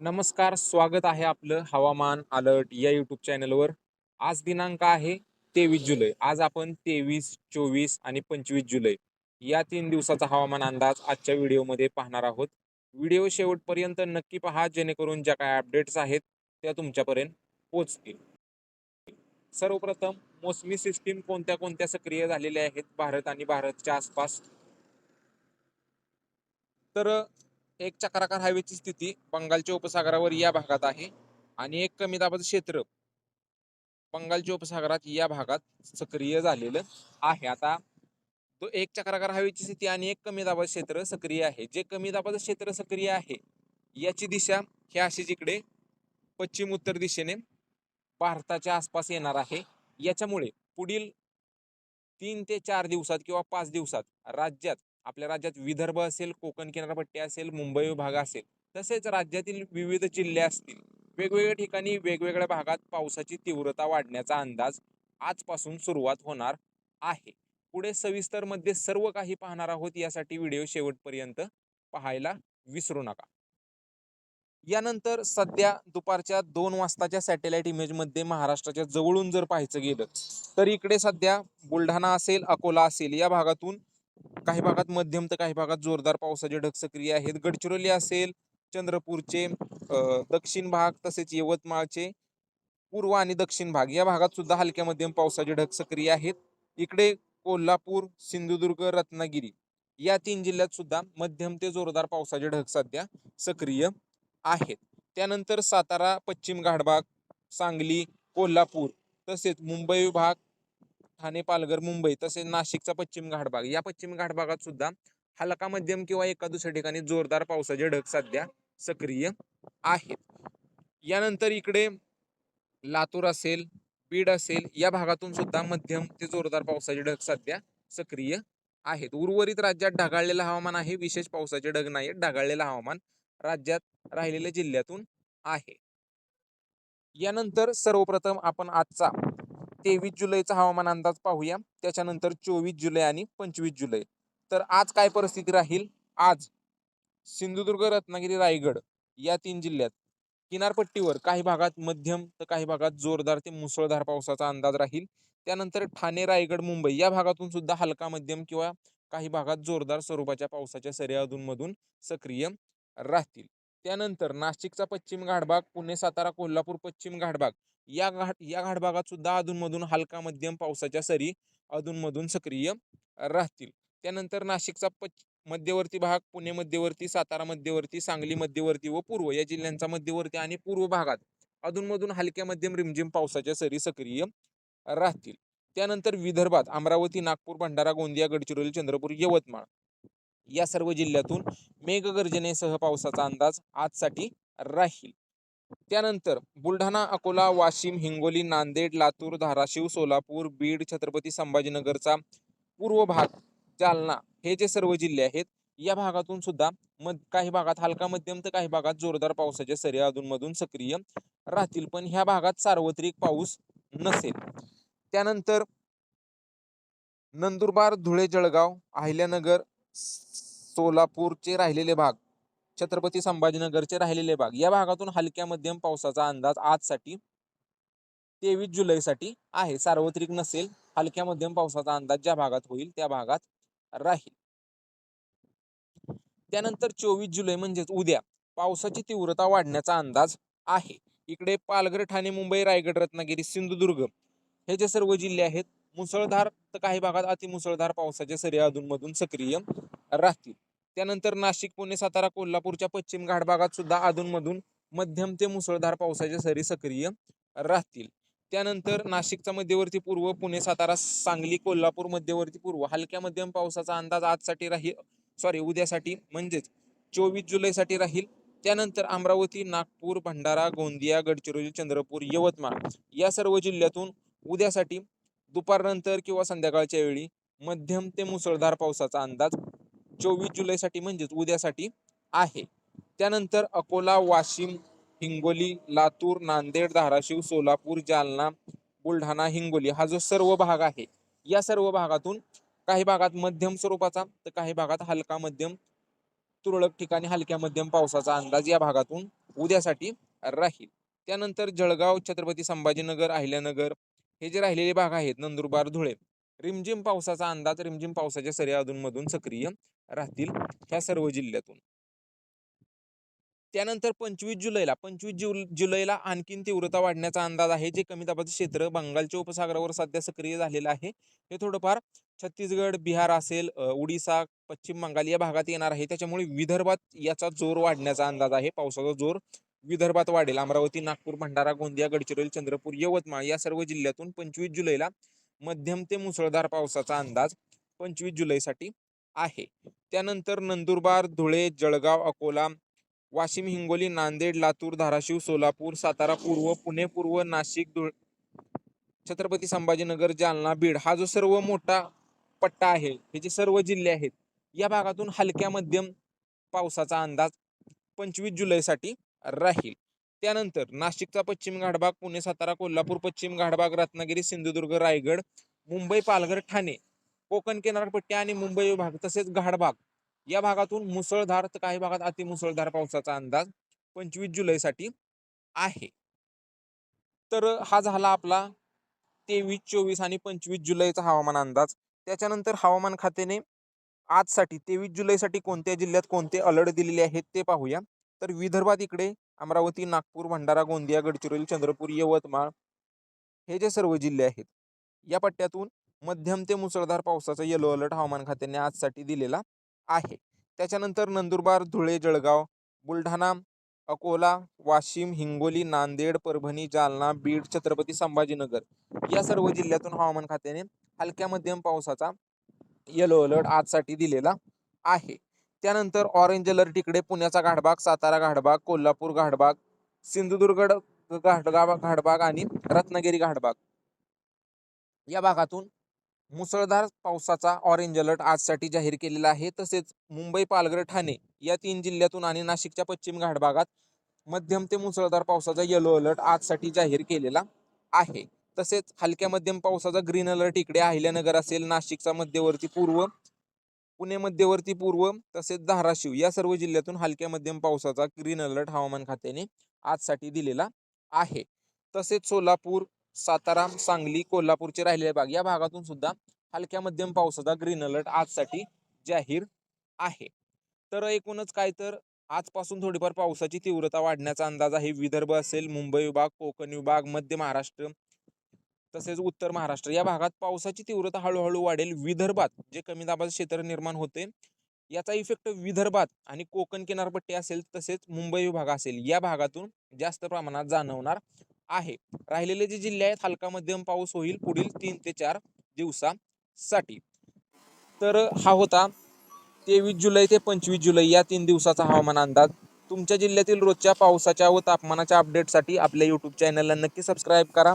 नमस्कार स्वागत आहे आपलं हवामान अलर्ट या यूट्यूब चॅनलवर. आज दिनांक आहे तेवीस जुलै. आज आपण तेवीस चोवीस आणि पंचवीस जुलै या तीन दिवसाचा हवामान अंदाज आजच्या व्हिडिओमध्ये पाहणार आहोत. व्हिडिओ शेवटपर्यंत नक्की पहा जेणेकरून ज्या काय अपडेट्स आहेत त्या तुमच्यापर्यंत पोचतील सर्वप्रथम मोसमी सिस्टीम कोणत्या कोणत्या सक्रिय झालेल्या आहेत? भारत आणि भारतच्या आसपास. तर एक चक्राकार हवेची स्थिती बंगालच्या उपसागरावर या भागात आहे आणि एक कमी दाबाचं क्षेत्र बंगालच्या उपसागरात या भागात सक्रिय झालेलं आहे. आता तो एक चक्राकार हवेची स्थिती आणि एक कमी दाबाचं क्षेत्र सक्रिय आहे. जे कमी दाबाचं क्षेत्र सक्रिय आहे याची दिशा ही अशीच इकडे पश्चिम उत्तर दिशेने भारताच्या आसपास येणार आहे. याच्यामुळे पुढील तीन ते चार दिवसात किंवा पाच दिवसात राज्यात आपल्या राज्यात विदर्भ असेल कोकण किनारपट्टी असेल मुंबई विभाग असेल तसेच राज्यातील विविध जिल्हे असतील वेगवेगळ्या ठिकाणी वेगवेगळ्या भागात पावसाची तीव्रता वाढण्याचा अंदाज आजपासून सुरुवात होणार आहे. पुढे सविस्तरमध्ये सर्व काही पाहणार आहोत यासाठी व्हिडिओ शेवटपर्यंत पाहायला विसरू नका. यानंतर सध्या दुपारच्या दोन वाजताच्या सॅटेलाइट इमेजमध्ये महाराष्ट्राच्या जवळून जर पाहायचं गेलं तर इकडे सध्या बुलढाणा असेल अकोला असेल या भागातून काही भागात मध्यम तर काही भागात जोरदार पावसाचे ढग सक्रिय आहेत. गडचिरोली असेल चंद्रपूरचे दक्षिण भाग तसेच यवतमाळचे पूर्व आणि दक्षिण भाग या भागात सुद्धा हलक्या मध्यम पावसाचे ढग सक्रिय आहेत. इकडे कोल्हापूर सिंधुदुर्ग रत्नागिरी या तीन जिल्ह्यात सुद्धा मध्यम ते जोरदार पावसाचे ढग सध्या सक्रिय आहेत. त्यानंतर सातारा पश्चिम घाटभाग सांगली कोल्हापूर तसेच मुंबई विभाग ठाणे पालघर मुंबई तसेच नाशिकचा पश्चिम घाटभाग. या पश्चिम घाटभागात सुद्धा हलका मध्यम किंवा एका दुसऱ्या ठिकाणी जोरदार पावसाचे ढग सध्या सक्रिय आहेत. यानंतर इकडे लातूर असेल बीड असेल या भागातून सुद्धा मध्यम ते जोरदार पावसाचे ढग सध्या सक्रिय आहेत. उर्वरित राज्यात ढगाळलेलं हवामान आहे विशेष पावसाचे ढग नाही ढगाळलेलं हवामान राज्यात राहिलेल्या जिल्ह्यातून आहे. यानंतर सर्वप्रथम आपण आजचा तेवीस जुलैचा हवामान अंदाज पाहूया. त्याच्यानंतर चोवीस जुलै आणि पंचवीस जुलै. तर आज काय परिस्थिती राहील? आज सिंधुदुर्ग रत्नागिरी रायगड या तीन जिल्ह्यात किनारपट्टीवर काही भागात मध्यम तर काही भागात जोरदार ते मुसळधार पावसाचा अंदाज राहील. त्यानंतर ठाणे रायगड मुंबई या भागातून सुद्धा हलका मध्यम किंवा काही भागात जोरदार स्वरूपाच्या पावसाच्या सरी अधूनमधून सक्रिय राहतील. त्यानंतर नाशिकचा पश्चिम घाटभाग पुणे सातारा कोल्हापूर पश्चिम घाटभाग या घाट या घाटभागात सुद्धा अधूनमधून हलका मध्यम पावसाच्या सरी अधूनमधून सक्रिय राहतील. त्यानंतर नाशिकचा पच मध्यवर्ती भाग पुणे मध्यवर्ती सातारा मध्यवर्ती सांगली मध्यवर्ती व पूर्व या जिल्ह्यांचा मध्यवर्ती आणि पूर्व भागात अधूनमधून हलक्या मध्यम रिमझिम पावसाच्या सरी सक्रिय राहतील. त्यानंतर विदर्भात अमरावती नागपूर भंडारा गोंदिया गडचिरोली चंद्रपूर यवतमाळ या सर्व जिल्ह्यातून मेघगर्जनेसह पावसाचा अंदाज आजसाठी राहील. त्यानंतर बुलढाणा अकोला वाशिम हिंगोली नांदेड लातूर धाराशिव सोलापूर बीड छत्रपती संभाजीनगरचा पूर्व भाग जालना हे जे सर्व जिल्हे आहेत या भागातून सुद्धा मध काही भागात हलका मध्यम तर काही भागात जोरदार पावसाच्या सरी अधूनमधून सक्रिय राहतील. पण ह्या भागात सार्वत्रिक पाऊस नसेल. त्यानंतर नंदुरबार धुळे जळगाव अहिल्यानगर सोलापूरचे राहिलेले भाग छत्रपती संभाजीनगरचे राहिलेले भाग. या भागातून हलक्या मध्यम पावसाचा अंदाज आजसाठी तेवीस जुलैसाठी आहे. सार्वत्रिक नसेल हलक्या मध्यम पावसाचा अंदाज ज्या भागात होईल त्या भागात राहील. त्यानंतर चोवीस जुलै म्हणजेच उद्या पावसाची तीव्रता वाढण्याचा अंदाज आहे. इकडे पालघर ठाणे मुंबई रायगड रत्नागिरी सिंधुदुर्ग हे जे सर्व जिल्हे आहेत मुसळधार तर काही भागात अतिमुसळधार पावसाच्या सरी अधूनमधून सक्रिय राहतील. त्यानंतर नाशिक पुणे सातारा कोल्हापूरच्या पश्चिम घाट भागात सुद्धा अधूनमधून मध्यम ते मुसळधार पावसाच्या सरी सक्रिय राहतील. त्यानंतर नाशिकचा मध्यवर्ती पूर्व पुणे सातारा सांगली कोल्हापूर मध्यवर्ती पूर्व हलक्या मध्यम पावसाचा अंदाज आजसाठी राहील सॉरी उद्यासाठी म्हणजेच चोवीस जुलैसाठी राहील. त्यानंतर अमरावती नागपूर भंडारा गोंदिया गडचिरोली चंद्रपूर यवतमाळ या सर्व जिल्ह्यातून उद्यासाठी दुपारनंतर किंवा संध्याकाळच्या वेळी मध्यम ते मुसळधार पावसाचा अंदाज चोवीस जुलैसाठी म्हणजेच उद्यासाठी आहे. त्यानंतर अकोला वाशिम हिंगोली लातूर नांदेड धाराशिव सोलापूर जालना बुलढाणा हिंगोली हा जो सर्व भाग आहे या सर्व भागातून काही भागात मध्यम स्वरूपाचा तर काही भागात हलका मध्यम तुरळक ठिकाणी हलक्या मध्यम पावसाचा अंदाज या भागातून उद्यासाठी राहील. त्यानंतर जळगाव छत्रपती संभाजीनगर अहिल्यानगर हे जे राहिलेले भाग आहेत नंदुरबार धुळे रिमझिम पावसाचा अंदाज रिमझिम पावसाच्या सरी अधूनमधून सक्रिय राहतील ह्या सर्व जिल्ह्यातून. त्यानंतर पंचवीस जुलैला पंचवीस जुल जुलैला आणखीन तीव्रता वाढण्याचा अंदाज आहे जे कमी दाबाचं क्षेत्र बंगालच्या उपसागरावर सध्या सक्रिय झालेलं आहे. हे थोडंफार छत्तीसगड बिहार असेल उडीसा पश्चिम बंगाल या भागात येणार आहे. त्याच्यामुळे विदर्भात याचा जोर वाढण्याचा अंदाज आहे. पावसाचा जोर विदर्भात वाढेल. अमरावती नागपूर भंडारा गोंदिया गडचिरोली चंद्रपूर यवतमाळ या सर्व जिल्ह्यातून पंचवीस जुलैला मध्यम ते मुसळधार पावसाचा अंदाज पंचवीस जुलैसाठी आहे. त्यानंतर नंदुरबार धुळे जळगाव अकोला वाशिम हिंगोली नांदेड लातूर धाराशिव सोलापूर सातारा पूर्व पुणे पूर्व नाशिक धुळ छत्रपती संभाजीनगर जालना बीड हा जो सर्व मोठा पट्टा आहे हे जे सर्व जिल्हे आहेत या भागातून हलक्या मध्यम पावसाचा अंदाज पंचवीस जुलैसाठी राहील. त्यानंतर नाशिकचा पश्चिम घाटभाग पुणे सातारा कोल्हापूर पश्चिम घाटभाग रत्नागिरी सिंधुदुर्ग रायगड मुंबई पालघर ठाणे कोकण किनारपट्टी आणि मुंबई विभाग तसेच घाटभाग. या भागातून मुसळधार तर काही भागात अतिमुसळधार पावसाचा अंदाज पंचवीस जुलैसाठी आहे. तर हा झाला आपला तेवीस चोवीस आणि पंचवीस जुलैचा हवामान अंदाज. त्याच्यानंतर हवामान खात्याने आजसाठी तेवीस जुलैसाठी कोणत्या जिल्ह्यात कोणते अलर्ट दिलेले आहेत ते पाहूया. तर विदर्भात इकडे अमरावती नागपूर भंडारा गोंदिया गडचिरोली चंद्रपूर यवतमाळ हे जे सर्व जिल्हे आहेत या पट्ट्यातून मध्यम ते मुसळधार पावसाचा येलो अलर्ट हवामान खात्याने आजसाठी दिलेला आहे. त्याच्यानंतर नंदुरबार धुळे जळगाव बुलढाणा अकोला वाशिम हिंगोली नांदेड परभणी जालना बीड छत्रपती संभाजीनगर या सर्व जिल्ह्यातून हवामान खात्याने हलक्या मध्यम पावसाचा येलो अलर्ट आजसाठी दिलेला आहे. त्यानंतर ऑरेंज अलर्ट इकडे पुण्याचा घाटबाग सातारा घाटबाग कोल्हापूर घाटबाग सिंधुदुर्ग घाटगाव घाटबाग आणि रत्नागिरी घाटबाग. या भागातून मुसळधार पावसाचा ऑरेंज अलर्ट आजसाठी जाहीर केलेला आहे. तसेच मुंबई पालघर ठाणे या तीन जिल्ह्यातून आणि नाशिकच्या पश्चिम घाटभागात मध्यम ते मुसळधार पावसाचा येलो अलर्ट आजसाठी जाहीर केलेला आहे. तसेच हलक्या मध्यम पावसाचा ग्रीन अलर्ट इकडे अहिल्यानगर असेल नाशिकचा मध्यवर्ती पूर्व पुणे मध्यवर्ती पूर्व तसेच धाराशिव या सर्व जिल्ह्यातून हलक्या मध्यम पावसाचा ग्रीन अलर्ट हवामान खात्याने आजसाठी दिलेला आहे. तसेच सोलापूर सातारा सांगली कोल्हापूरचे राहिलेले भाग या भागातून सुद्धा हलक्या मध्यम पावसाचा ग्रीन अलर्ट आजसाठी जाहीर आहे. तर एकूणच काय तर आजपासून थोडीफार पावसाची तीव्रता वाढण्याचा अंदाज आहे. विदर्भ असेल मुंबई विभाग कोकण विभाग मध्य महाराष्ट्र तसेच उत्तर महाराष्ट्र. या भागात पावसाची तीव्रता हळूहळू वाढेल. विदर्भात जे कमी दाबाचे क्षेत्र निर्माण होते याचा इफेक्ट विदर्भात आणि कोकण किनारपट्टी असेल तसेच मुंबई विभाग असेल या भागातून जास्त प्रमाणात जाणवणार आहे. राहिलेले जे जिल्हे आहेत हलका मध्यम पाऊस होईल पुढील तीन ते चार दिवसासाठी. तर हा होता तेवीस जुलै ते पंचवीस जुलै या तीन दिवसाचा हवामान अंदाज. तुमच्या जिल्ह्यातील रोजच्या पावसाच्या व तापमानाच्या अपडेटसाठी आपल्या यूट्यूब चॅनलला नक्की सबस्क्राईब करा.